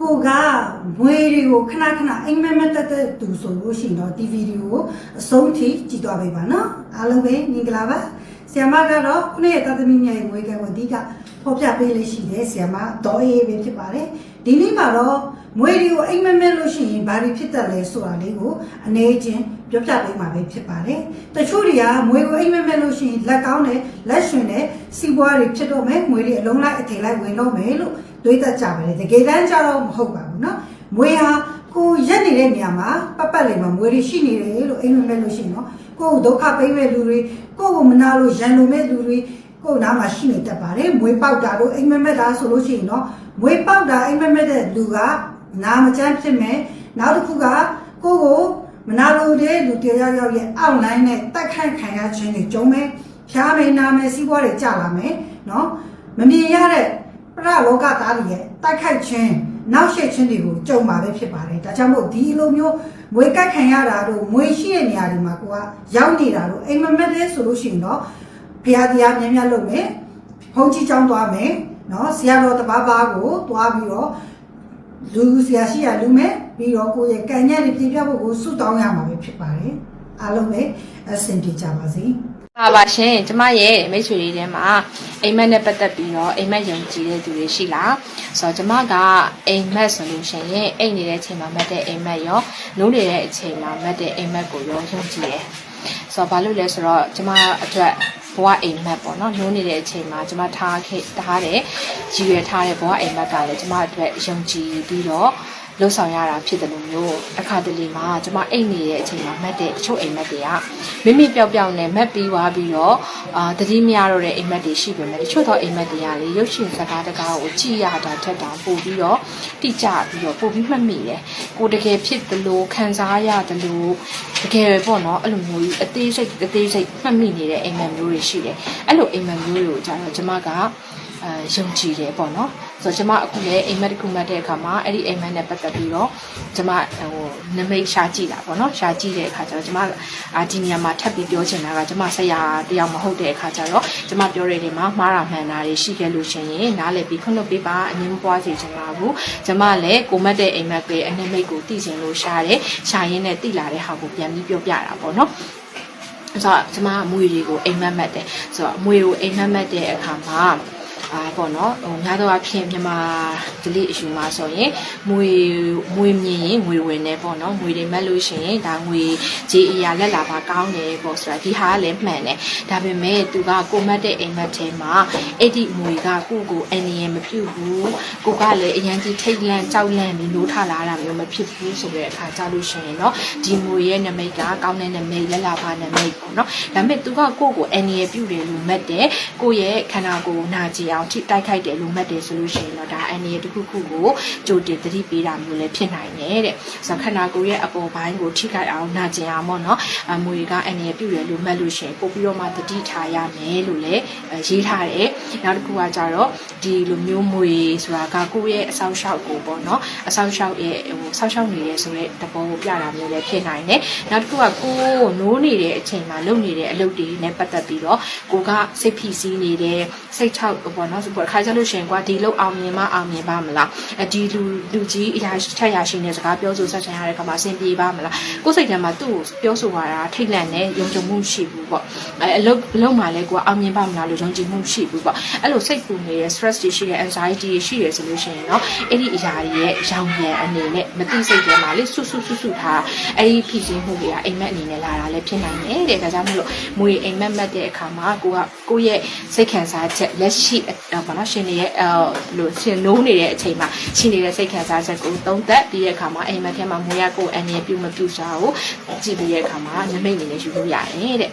ကိုကမွေတွေကိုခဏခဏအိမ်မက်မက်တက်တက်သူဆိုလို့ရှိရင်တော့ဒီဗီဒီယိုကိုအဆုံးထိကြည့်သွားပေးပါနော်အားလုံးပဲမင်္ဂလာပါဆီယမကတော့ခုနေ့တသမီမြိုင်ငွေကံကိုအဓိကဖော်ပြပေးလေးရှိတယ်ဆီယမတော့အေးပဲဖြစ်ပါတယ်ဒီနေ့မှာတော့မွေတွေကိုအိမ်မက်မက်လို့ရှိရင်ဘာတွေဖြစ်တတ်လဲဆိုတာလေးကိုအနေချင်းပြောပြပေးမှာပဲဖြစ်ပါတယ်တချို့တွေကမွေကိုအိမ်မက်မက်လို့ရှိရင်လက်ကောင်းတယ်လက်ရှင်တယ်စီးပွားတွေဖြစ်တော့မယ်မွေတွေအလုံးလိုက်အထည်လိုက်ဝင်တော့မယ်လို့ တွေးတတ်ကြပါတယ်တကယ်တမ်းကျတော့မဟုတ်ပါဘူးเนาะမွေဟာကိုရက်နေတဲ့နေရာမှာပတ်ပတ်လေးမှာမွေတွေရှိနေတယ်လို့အိမ်မက်မက်လို့ရှိရင်เนาะကိုယ်ကိုဒုက္ခပေးမဲ့လူတွေကိုယ့်ကိုမနာလို့ရန်လိုမဲ့လူတွေကိုယ်နားမှာရှိနေတတ်ပါတယ်မွေပေါက်တာလို့အိမ်မက်မက်တာဆိုလို့ရှိရင်เนาะမွေပေါက်တာအိမ်မက်မက်တဲ့လူကနာမကျန်းဖြစ်မယ်နောက်တစ်ခုကကိုယ့်ကိုမနာလို့တဲ့လူတယောက်ယောက်ရဲ့အောက်လိုင်းနဲ့တက်ခန့်ခံရခြင်းတွေကြုံမယ်ဖြားမယ်နာမယ်စီးပွားတွေကြလာမယ်เนาะမမြင်ရတဲ့ ပရလောကသားတွေရဲ့တိုက်ခိုက်ခြင်းနောက်ရှက်ခြင်းတွေကိုကြုံပါပဲဖြစ်ပါတယ်ဒါကြောင့်မို့ဒီလိုမျိုးငွေကတ်ခံရတာတို့ငွေရှိတဲ့နေရာတွေမှာကိုကရောက်နေတာတို့အိမ်မမက်တဲ့ဆိုလို့ရှိရင်တော့ဖရာတရားများများလုပ်မယ်ဖုန်းကြီးចောင်းသွားမယ်နော်ဆရာတော်တပါးပါးကိုသွားပြီးတော့လူဆရာရှိရလူမဲ့ပြီးတော့ကိုယ့်ရဲ့ကံညက်တွေပြပြဖို့ကိုစွတောင်းရမှာပဲဖြစ်ပါတယ် အားလုံးပဲအဆင်ပြေကြပါစေပါပါရှင်ကျမရဲ့မိတ်ဆွေလေးထဲမှာအိမ်မက်နဲ့ပတ်သက်ပြီးတော့အိမ်မက်ယုံကြည်တဲ့သူတွေရှိလားဆိုတော့ကျမကအိမ်မက်ဆိုလို့ရှိရင်အိမ်နေတဲ့အချိန်မှာမတ်တဲ့အိမ်မက်ရောနိုးနေတဲ့အချိန်မှာမတ်တဲ့အိမ်မက်ကိုရောယုံကြည်တယ်ဆိုတော့ဘာလို့လဲဆိုတော့ကျမအတွက်ဘဝအိမ်မက်ပေါ့နော်နိုးနေတဲ့အချိန်မှာကျမထားခဲ့ထားတဲ့ရည်ရွယ်ထားတဲ့ဘဝအိမ်မက်ကလည်းကျမအတွက်ယုံကြည်ပြီးတော့ လှုပ်ဆောင်ရတာဖြစ်တယ်လို့မျိုးအခါတလေမှာကျမအိတ်နေတဲ့အချိန်မှာမတ်တဲ့တချို့အိမ်မက်တွေကမိမိပျောက်ပျောက်နဲ့မက်ပြီးသွားပြီးတော့အာတတိမရတော့တဲ့အိမ်မက်တွေရှိပေမဲ့တချို့သောအိမ်မက်တွေကလေရုပ်ရှင်စကားတကားကိုကြည်ရတာထက်တောင်ပို့ပြီးတော့တိကျပြီးတော့ပို့ပြီးမှတ်မိတယ်ကိုတကယ်ဖြစ်တယ်လို့ခံစားရတယ်လို့တကယ်ပေါ့နော်အဲ့လိုမျိုးကြီးအသေးစိတ်အသေးစိတ်မှတ်မိနေတဲ့အိမ်မက်မျိုးတွေရှိတယ်အဲ့လိုအိမ်မက်မျိုးတွေကိုကျတော့ကျမက အဲယုံကြည်တယ်ပေါ့နော်ဆိုတော့ကျမအခုလည်းအိမ်မက်တစ်ခုမှတ်တဲ့အခါမှာအဲ့ဒီအိမ်မက်နဲ့ပတ်သက်ပြီးတော့ကျမဟိုနမိတ်ရှာကြည့်တာပေါ့နော်ရှာကြည့်တဲ့အခါကျတော့ကျမအာဒီနေရာမှာထပ်ပြီးပြောချင်တာကကျမဆက်ရတယောက်မဟုတ်တဲ့အခါကျတော့ကျမပြောတဲ့နေမှာမှားတာမှန်တာတွေရှိခဲ့လို့ရှိရင်နားလည်ပြီးခွင့်လွှတ်ပေးပါအငင်းမပွားစေချင်ပါဘူးကျမလည်းကိုမတ်တဲ့အိမ်မက်ကအနမိတ်ကိုသိချင်လို့ရှာတယ်ရှာရင်းနဲ့သိလာတဲ့ဟာကိုပြန်ပြီးပြောပြတာပေါ့နော်ဆိုတော့ကျမအမွေတွေကိုအိမ်မက်မက်တယ်ဆိုတော့အမွေကိုအိမ်မက်မက်တဲ့အခါမှာ အာပေါ့နော်ဟိုများသောအားဖြင့်မြန်မာဒလိအယူမှာဆိုရင်မွေမွေမြင်ရင်ငွေဝင်နေပေါ့နော်ငွေတွေမက်လို့ရှိရင်ဒါငွေကြေးအရာလက်လာပါကောင်းတယ်ပေါ့ဆိုတာဒီဟာကလည်းမှန်တယ်ဒါပေမဲ့သူကကိုမတ်တဲ့အိမ်မက်ထဲမှာအဲ့ဒီငွေကကိုကိုအန်နီယမပြုတ်ဘူးကိုကလည်းအရန်ကြီးထိတ်လန့်ကြောက်လန့်ပြီးနိုးထလာတာမျိုးမဖြစ်ဘူးဆိုတဲ့အခါကြောက်လို့ရှိရင်တော့ဒီငွေရဲ့နမိတ်ကကောင်းတဲ့နမိတ်လက်လာပါနမိတ်ပေါ့နော်ဒါပေမဲ့သူကကိုကိုအန်နီယပြုတ်တယ်လို့မက်တယ်ကိုရဲ့ခန္ဓာကိုယ်နာကြည်အောင်ထိတိုက်ခိုက်တယ်လို့မှတ်တယ်ဆိုလို့ရှိရင်တော့ဒါအန်ရတစ်ခုခုကိုကြိုတင်သတိပေးတာမျိုးလည်းဖြစ်နိုင်တယ်တဲ့ဆိုတော့ခန္ဓာကိုယ်ရဲ့အပေါ်ပိုင်းကိုထိခိုက်အောင်နာကျင်အောင်ပေါ့နော်အမွေကအန်ရပြုတ်တယ်လို့မှတ်လို့ရှိရင်ပို့ပြီးတော့မှသတိထားရမယ်လို့လည်းရေးထားတယ်နောက်တစ်ခုကကြတော့ဒီလိုမျိုးမွေဆိုတာကကိုယ့်ရဲ့အဆောက်အအုံကိုပေါ့နော်အဆောက်အအုံရဲ့ဟိုဆောက်ရှောက်နေရဲဆိုတဲ့တဘောကိုပြတာမျိုးလည်းဖြစ်နိုင်တယ်နောက်တစ်ခုကကိုယ်နိုးနေတဲ့အချိန်မှာလုပ်နေတဲ့အလုပ်တွေနဲ့ပတ်သက်ပြီးတော့ကိုကစိတ်ဖိစီးနေတယ်စိတ်ချောက်ပေါ့နော်ဆိုတော့ခါကြလို့ရှိရင်ကွာဒီလောက်အောင်မြင်မအောင်မြင်ပါမလားအဲဒီလူလူကြီးအရာထက်ရရှိနေစကားပြောဆိုဆက်ဆံရတဲ့ခါမှာအဆင်ပြေပါမလားကိုယ်စိတ်ထဲမှာသူ့ကိုပြောဆိုရတာထိတ်လန့်နေယုံကြည်မှုရှိဘူးပေါ့အဲအလုပ်အလုပ်မှာလည်းကွာအောင်မြင်ပါမလားလို့ယုံကြည်မှုရှိဘူးပေါ့အဲ့လိုစိတ်ပူနေတဲ့ stress တွေရှိတဲ့ anxiety တွေရှိရဆိုလို့ရှိရင်တော့အဲ့ဒီအရာတွေရဲ့ရောင်ရံအနေနဲ့မသိစိတ်ထဲမှာလေဆွဆွဆွဆွထားအဲ့ဒီဖြစ်ခြင်းမှုတွေကအိမ်မက်အနေနဲ့လာတာလည်းဖြစ်နိုင်တယ်တဲ့ဒါကြောင့်မို့လို့မွေအိမ်မက်မက်တဲ့အခါမှာကိုကကိုယ့်ရဲ့စိတ်ခံစားချက်လက်ရှိဘာလို့ရှင်နေရဲ့အဲလို့ရှင်နိုးနေတဲ့အချိန်မှာရှင်နေတဲ့စိတ်ခံစားချက်ကိုသုံးသက်ပြီးတဲ့အခါမှာအိမ်မက်ထဲမှာမွေရကိုအနေပြုမပြုစားကိုကြည့်ပြီးတဲ့အခါမှာနမိတ်အနေနဲ့ယူလို့ရတယ်တဲ့